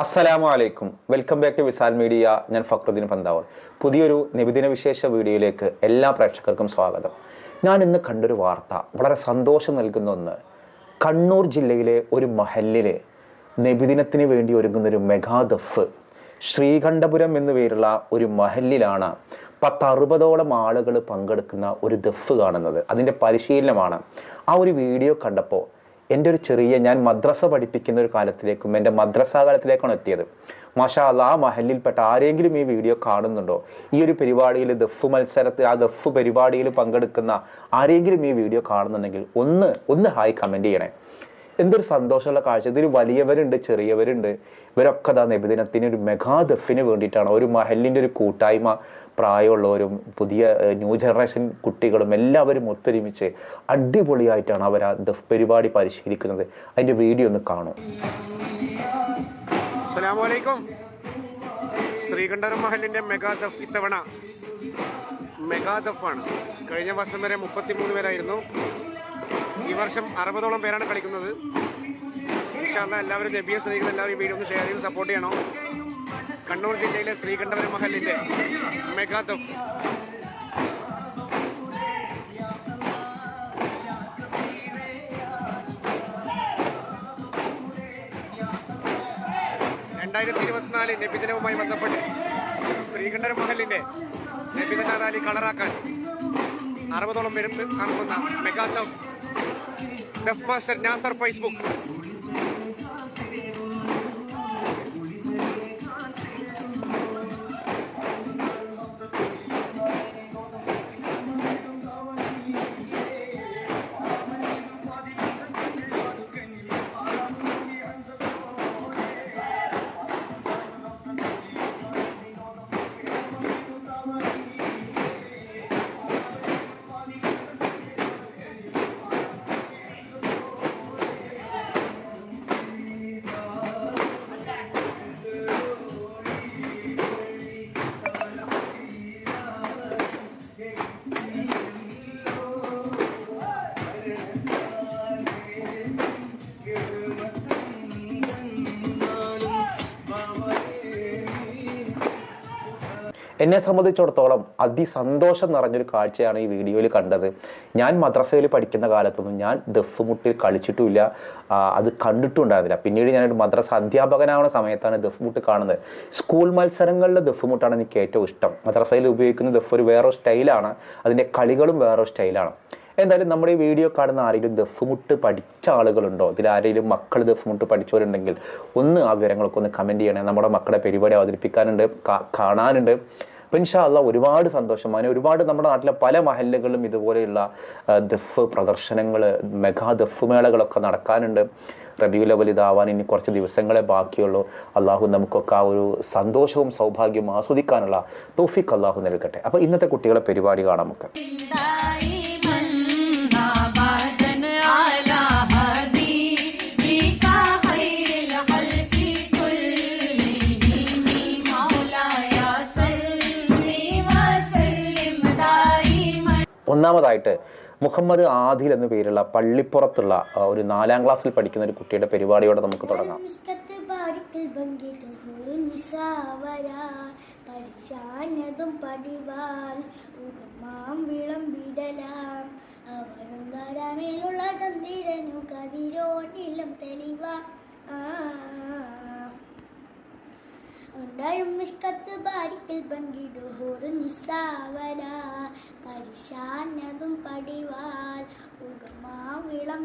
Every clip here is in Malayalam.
അസ്സലാമു അലൈക്കും. Welcome back to Visal media ഞാൻ ഫക്രുദ്ദീൻ പന്താവർ. പുതിയൊരു നിബിദിന വിശേഷ വീഡിയോയിലേക്ക് എല്ലാ പ്രേക്ഷകർക്കും സ്വാഗതം. ഞാൻ ഇന്ന് കണ്ടൊരു വാർത്ത വളരെ സന്തോഷം നൽകുന്ന ഒന്ന്. കണ്ണൂർ ജില്ലയിലെ ഒരു മഹല്ലിലെ നബിദിനത്തിന് വേണ്ടി ഒരുങ്ങുന്ന ഒരു മെഗാ ദഫ് ശ്രീകണ്ഠപുരം എന്നു പേരുള്ള ഒരു മഹലിലാണ് പത്തറുപതോളം ആളുകൾ പങ്കെടുക്കുന്ന ഒരു ദഫ് കാണുന്നത്. അതിന്റെ പരിശീലനമാണ്. ആ ഒരു വീഡിയോ കണ്ടപ്പോൾ എന്റെ ഒരു ചെറിയ ഞാൻ മദ്രസ പഠിപ്പിക്കുന്ന ഒരു കാലത്തിലേക്കും എന്റെ മദ്രസ കാലത്തിലേക്കാണ് എത്തിയത്. മാഷാ അല്ലാ ആ മഹലിൽപ്പെട്ട ആരെങ്കിലും ഈ വീഡിയോ കാണുന്നുണ്ടോ? ഈ ഒരു പരിപാടിയിൽ ദഫ് മത്സരത്തിൽ ആ ദഫ് പരിപാടിയിൽ പങ്കെടുക്കുന്ന ആരെങ്കിലും ഈ വീഡിയോ കാണുന്നുണ്ടെങ്കിൽ ഒന്ന് ഒന്ന് ഹായ് കമന്റ് ചെയ്യണേ. എന്തൊരു സന്തോഷമുള്ള കാഴ്ച. ഇതിൽ വലിയവരുണ്ട് ചെറിയവരുണ്ട്. ഇവരൊക്കെ അതാ നബിദിനത്തിന് ഒരു മെഗാ ദഫിന് വേണ്ടിയിട്ടാണ്. ഒരു മഹലിന്റെ ഒരു കൂട്ടായ്മ പ്രായമുള്ളവരും പുതിയ ന്യൂ ജനറേഷൻ കുട്ടികളും എല്ലാവരും ഒത്തൊരുമിച്ച് അടിപൊളിയായിട്ടാണ് അവർ ആ ദഫ് പരിപാടി പരിശീലിക്കുന്നത്. അതിന്റെ വീഡിയോ ഒന്ന് കാണും. അസ്സലാമലൈക്കും. ശ്രീകണ്ഠപുരം മഹലിന്റെ മെഗാ ദഫ് ഇത്തവണ. മെഗാ ദഫാണ് കഴിഞ്ഞ വർഷം വരെ മുപ്പത്തിമൂന്ന് പേരായിരുന്നു. ഈ വർഷം അറുപതോളം പേരാണ് കളിക്കുന്നത്. എല്ലാവരും നബിയെ സ്നേഹിക്കുന്ന എല്ലാവരും വീട് ഒന്ന് ഷെയർ ചെയ്ത് സപ്പോർട്ട് ചെയ്യണം. കണ്ണൂർ ജില്ലയിലെ ശ്രീകണ്ഠപുരം മഹലിന്റെ മെഗാ ദഫ് രണ്ടായിരത്തി ഇരുപത്തിനാല് നബിദിനവുമായി ബന്ധപ്പെട്ട് ശ്രീകണ്ഠപുരം മഹലിന്റെ നബിദിന റാലി കളറാക്കാൻ അറുപതോളം പേരും കാണുന്ന മെഗാ ദഫ് ദഫ് മാസ്റ്റർ നാസർ ഫേസ്ബുക്ക്. എന്നെ സംബന്ധിച്ചിടത്തോളം അതിസന്തോഷം നിറഞ്ഞൊരു കാഴ്ചയാണ് ഈ വീഡിയോയിൽ കണ്ടത്. ഞാൻ മദ്രസയിൽ പഠിക്കുന്ന കാലത്തൊന്നും ഞാൻ ദഫ് മുട്ടിൽ കളിച്ചിട്ടുമില്ല. അത് കണ്ടിട്ടുണ്ടായിരുന്നില്ല. പിന്നീട് ഞാനൊരു മദ്രസ അധ്യാപകനാവുന്ന സമയത്താണ് ദഫ് മുട്ട് കാണുന്നത്. സ്കൂൾ മത്സരങ്ങളിലെ ദഫ് മുട്ടാണ് എനിക്ക് ഏറ്റവും ഇഷ്ടം. മദ്രസയിൽ ഉപയോഗിക്കുന്ന ദഫ് ഒരു വേറൊരു സ്റ്റൈലാണ്. അതിന്റെ കളികളും വേറൊരു സ്റ്റൈലാണ്. എന്തായാലും നമ്മുടെ ഈ വീഡിയോ കാണുന്ന ആരെങ്കിലും ദഫ് മുട്ട് പഠിച്ച ആളുകളുണ്ടോ? ഇതിൽ ആരെങ്കിലും മക്കൾ ദഫ്മുട്ട് പഠിച്ചവരുണ്ടെങ്കിൽ ഒന്ന് ആ വിവരങ്ങളൊക്കെ ഒന്ന് കമന്റ് ചെയ്യണേ. നമ്മുടെ മക്കളെ പരിപാടി അവതരിപ്പിക്കാനുണ്ട് കാണാനുണ്ട്. അപ്പം ഇൻഷാ അല്ലാ ഒരുപാട് സന്തോഷം. അതിന് ഒരുപാട് നമ്മുടെ നാട്ടിലെ പല മഹല്ലുകളിലും ഇതുപോലെയുള്ള ദഫ് പ്രദർശനങ്ങൾ മെഗാ ദഫ് മേളകളൊക്കെ നടക്കാനുണ്ട്. റബിയുൽ അവൽ ഇതാവാൻ ഇനി കുറച്ച് ദിവസങ്ങളെ ബാക്കിയുള്ളൂ. അള്ളാഹു നമുക്കൊക്കെ ആ ഒരു സന്തോഷവും സൗഭാഗ്യവും ആസ്വദിക്കാനുള്ള തോഫിക്ക് അള്ളാഹു നൽകട്ടെ. അപ്പോൾ ഇന്നത്തെ കുട്ടികളെ പരിപാടി കാണാം നമുക്ക്. ഒന്നാമതായിട്ട് മുഹമ്മദ് ആദിൽ എന്ന പേരുള്ള പള്ളിപ്പുറത്തുള്ള ഒരു നാലാം ക്ലാസ്സിൽ പഠിക്കുന്ന ഒരു കുട്ടിയുടെ പരിപാടിയോടെ നമുക്ക് തുടങ്ങാം. പരിശാനതും പടിവാൽ തെളിവാ. ആ ഉണ്ടായും മിസ്കത്ത് ബാരിക്കൽ പങ്കിടു. ഒരു നിസാവല പരിശാനതും പടിവാൽ ഉഗമാ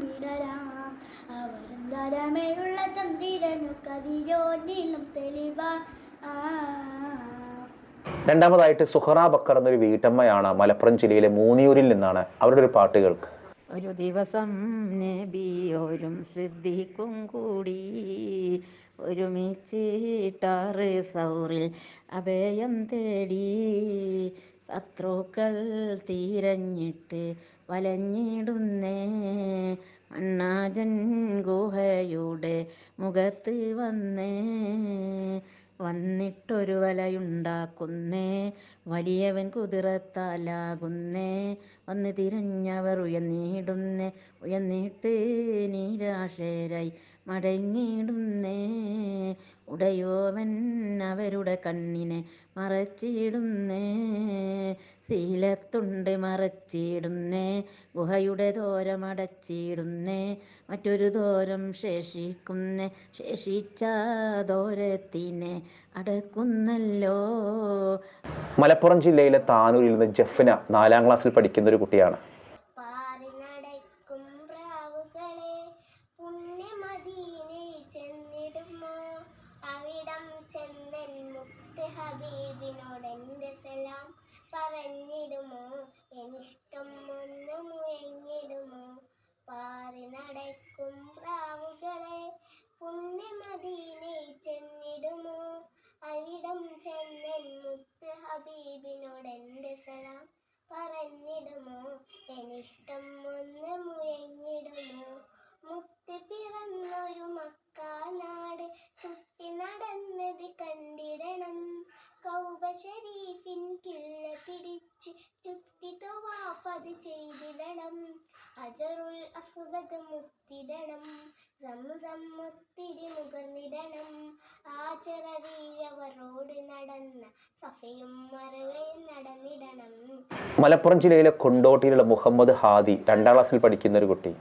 വിടലാം. അവരും തരമേയുള്ള തന്തിരനു കതിരോ തെളിവാ. ആ രണ്ടാമതായിട്ട് സുഹറ ബക്കർ എന്നൊരു വീട്ടമ്മയാണ് മലപ്പുറം ജില്ലയിലെ മൂന്നിയൂരിൽ നിന്നാണ് അവരുടെ ഒരു പാട്ട് കേൾക്ക്. ഒരു ദിവസം നബിയോരും സിദ്ധിക്കും കൂടി. ഒരുമിച്ചിട്ടാറ് സൗറിൽ അഭയം തേടി. ശത്രുക്കൾ തീരഞ്ഞിട്ട് വലഞ്ഞിടുന്നേ. മണ്ണാജൻ ഗുഹയുടെ മുഖത്ത് വന്നേ. വന്നിട്ടൊരു വലയുണ്ടാക്കുന്നേ വലിയവൻ കുതിരത്താലാകുന്നേ. വന്ന് തിരഞ്ഞവർ ഉയർന്നിടുന്നേ ഉയർന്നിട്ട് നിരാശരായി മടങ്ങിയിടുന്നേ. ഉടയോവൻ അവരുടെ കണ്ണിനെ മറച്ചിടുന്നേ. ശീലത്തുണ്ട് മറച്ചിടുന്നേ. ഗുഹയുടെ ദോരമടച്ചിടുന്നേ മറ്റൊരു ദോരം ശേഷിക്കുന്നേ. ശേഷിച്ച ദോരത്തിനെ അടക്കുന്നല്ലോ. മലപ്പുറം ജില്ലയിലെ താനൂരിൽ നിന്ന് ജഫ്ന നാലാം ക്ലാസ്സിൽ പഠിക്കുന്ന ഒരു കുട്ടിയാണ്. പറഞ്ഞിടുമോ എനിഷ്ടം ഒന്ന് മുഴങ്ങിടുമോ പാറി നടക്കും പ്രാവുകളെ. പുണ്യമദീനെ ചെന്നിടുമോ? അവിടം ചെന്നൻ മുത്ത് ഹബീബിനോട് എന്റെ സലാം പറഞ്ഞിടുമോ? എനിഷ്ടം ഒന്ന് മുയങ്ങിടുമോ തവാഫത് ചെയ്തിടണം. അജറുൽ അസുഖത് മുത്തിടണം. സംസം മുത്തിരി മുകർന്നിടണം ആചരവീരവരോട് നടന്ന സഫയും മറവയും നടന്നിടണം. മലപ്പുറം ജില്ലയിലെ കൊണ്ടോട്ടിയിലുള്ള മുഹമ്മദ് ഹാദി രണ്ടാം ക്ലാസ്സിൽ പഠിക്കുന്ന ഒരു കുട്ടി.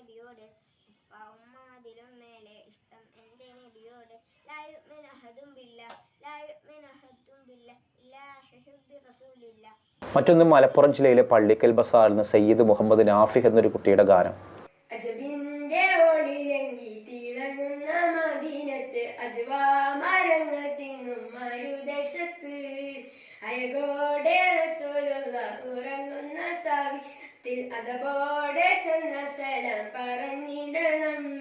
നബിയോട് ഉമ്മാതിലും ഉമ്മ മേലെ ഇഷ്ടം. എന്റെ നബിയോട് ലായുമിനു അഹദും ബില്ല ലായുമിനു അഹദും ബില്ല ഇലാഹി ഹുബ്ബി റസൂലില്ല. മറ്റൊന്ന് മലപ്പുറം ജില്ലയിലെ പള്ളിക്കൽ ബസാറിൽ നിന്ന് സയ്യിദ് മുഹമ്മദ് നാഫിഹ് എന്നൊരു കുട്ടിയുടെ ഗാനം. അജബിന്റെ ഒളിലങ്കി തിളങ്ങുന്ന മദീനത്ത് അജവാ മരങ്ങൾ തിങ്ങും മരുദേശത്ത്. അയകോടെ റസൂലുള്ള ഉറങ്ങുന്ന സാവിത്തിൽ അതപോടെ ചെന്ന സ്ഥലം പറഞ്ഞിടണം.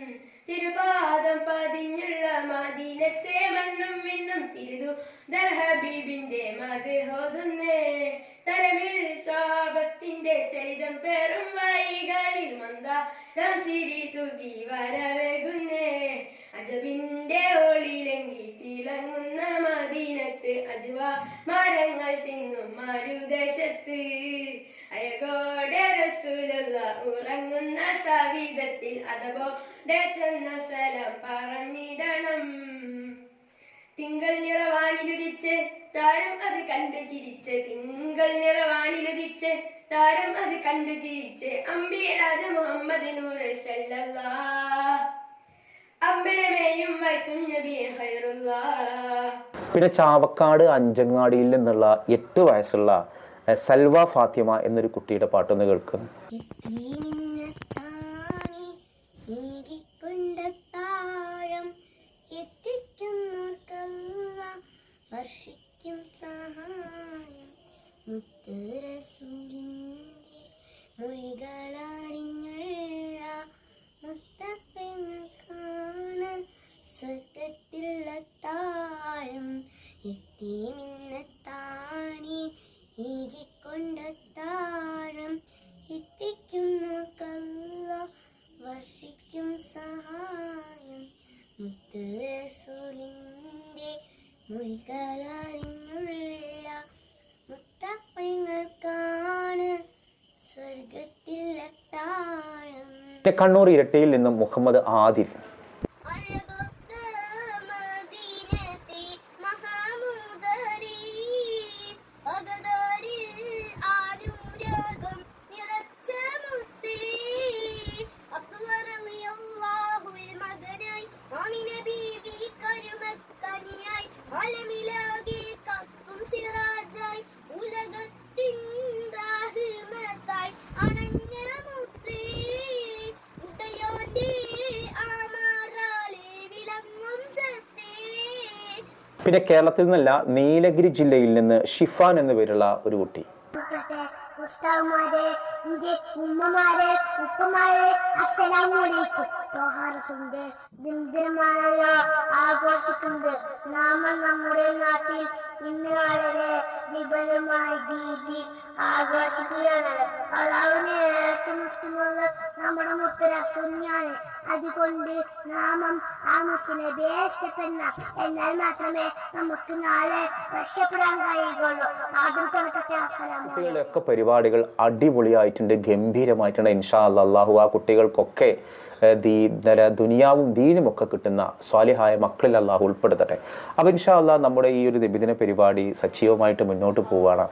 തിരുപാദം പതിഞ്ഞുള്ള മദീനത്തെ മണ്ണും വിണ്ണും തിരുതു. ദർഹബീബിന്റെ മത് ഹോതുന്നേ. തരമിൽ സ്വാപത്തിന്റെ ചരിതം പേറും വൈകളിൽ മന്ദാരം ചിരി തുകി വരവേകുന്നേ. അജബിന്റെ ഒളിലെങ്കി തിളങ്ങുന്ന മദീനത്ത് അജുവ മരങ്ങൾ തിങ്ങും മരുദേശത്ത്. അയകോടെ റസൂലുള്ള ഉറങ്ങുന്ന സവിധത്തിൽ അതപോടെ ചെന്ന സ്ഥലം പറഞ്ഞിടണം. തിങ്കൾ നിറവാനിലുദിച്ച് താരം അത് കണ്ടു ചിരിച്ച്. തിങ്കൾ നിറവാനിലുദിച്ച് താരം അത് കണ്ടു ചിരിച്ച്. അമ്പിരാജ മുഹമ്മദ് നൂറ് സല്ലല്ലാ. അമ്പരമേയും വൈത്തും നബി ഖൈറുല്ലാ പിന്നെ ചാവക്കാട് അഞ്ചങ്ങാടിയിൽ നിന്നുള്ള എട്ട് വയസ്സുള്ള സൽവ ഫാത്തിമ എന്നൊരു കുട്ടിയുടെ പാട്ടൊന്ന് കേൾക്കും. എത്തി മിന്നത്താണി ഏകിക്കൊണ്ടത്താഴം എത്തിക്കുന്നു കല്ല വർഷിക്കും സഹായം. മുത്തുരസൂലിന്റെ മൊഴികളറിഞ്ഞുള്ള മുത്തപ്പങ്ങൾക്കാണ് സ്വർഗത്തിലെത്താഴം പിന്നെ കണ്ണൂർ ഇരട്ടിയിൽ നിന്നും മുഹമ്മദ് ആദിൽ പിന്നെ കേരളത്തിൽ നിന്നല്ല നീലഗിരി ജില്ലയിൽ നിന്ന് ഷിഫാൻ എന്ന പേരുള്ള ഒരു കുട്ടി. ഉമ്മമാരെ ആഘോഷിക്കുന്നത്. നാം നമ്മുടെ നാട്ടിൽ ഇന്ന് വളരെ നിബലുമായി രീതി ആഘോഷിക്കുകയാണ് ഏറ്റവും നമ്മുടെ മുത്ത് റസൂലിനെയാണ് അതുകൊണ്ട് നാമം ആ മുത്തിനെ ഭേഷ്ടപ്പെടുന്ന എന്നാൽ മാത്രമേ നമുക്ക് നാളെ രക്ഷപ്പെടാൻ കഴിയുകയുള്ളൂ. കുട്ടികളുടെയൊക്കെ പരിപാടികൾ അടിപൊളിയായിട്ടുണ്ട് ഗംഭീരമായിട്ടുണ്ട്. ഇൻഷാ അള്ളാഹു ആ കുട്ടികൾക്കൊക്കെ ദീ ദുനിയാവും ദീനും ഒക്കെ കിട്ടുന്ന സ്വാലിഹായ മക്കളിൽ അള്ളാഹു ഉൾപ്പെടുത്തട്ടെ. അപ്പോൾ ഇൻഷാ അല്ലാ നമ്മുടെ ഈ ഒരു നിബിദിന പരിപാടി സജീവമായിട്ട് മുന്നോട്ട് പോവുകയാണ്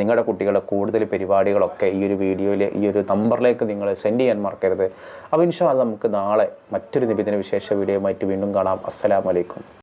നിങ്ങളുടെ കുട്ടികളെ കൂടുതൽ പരിപാടികളൊക്കെ ഈ ഒരു വീഡിയോയിൽ ഈ ഒരു നമ്പറിലേക്ക് നിങ്ങൾ സെൻഡ് ചെയ്യാൻ മറക്കരുത്. അപ്പോൾ ഇൻഷാ അല്ലാ നമുക്ക് നാളെ മറ്റൊരു നിബിദിന വിശേഷ വീഡിയോയുമായിട്ട് വീണ്ടും കാണാം. അസ്സലാമലൈക്കും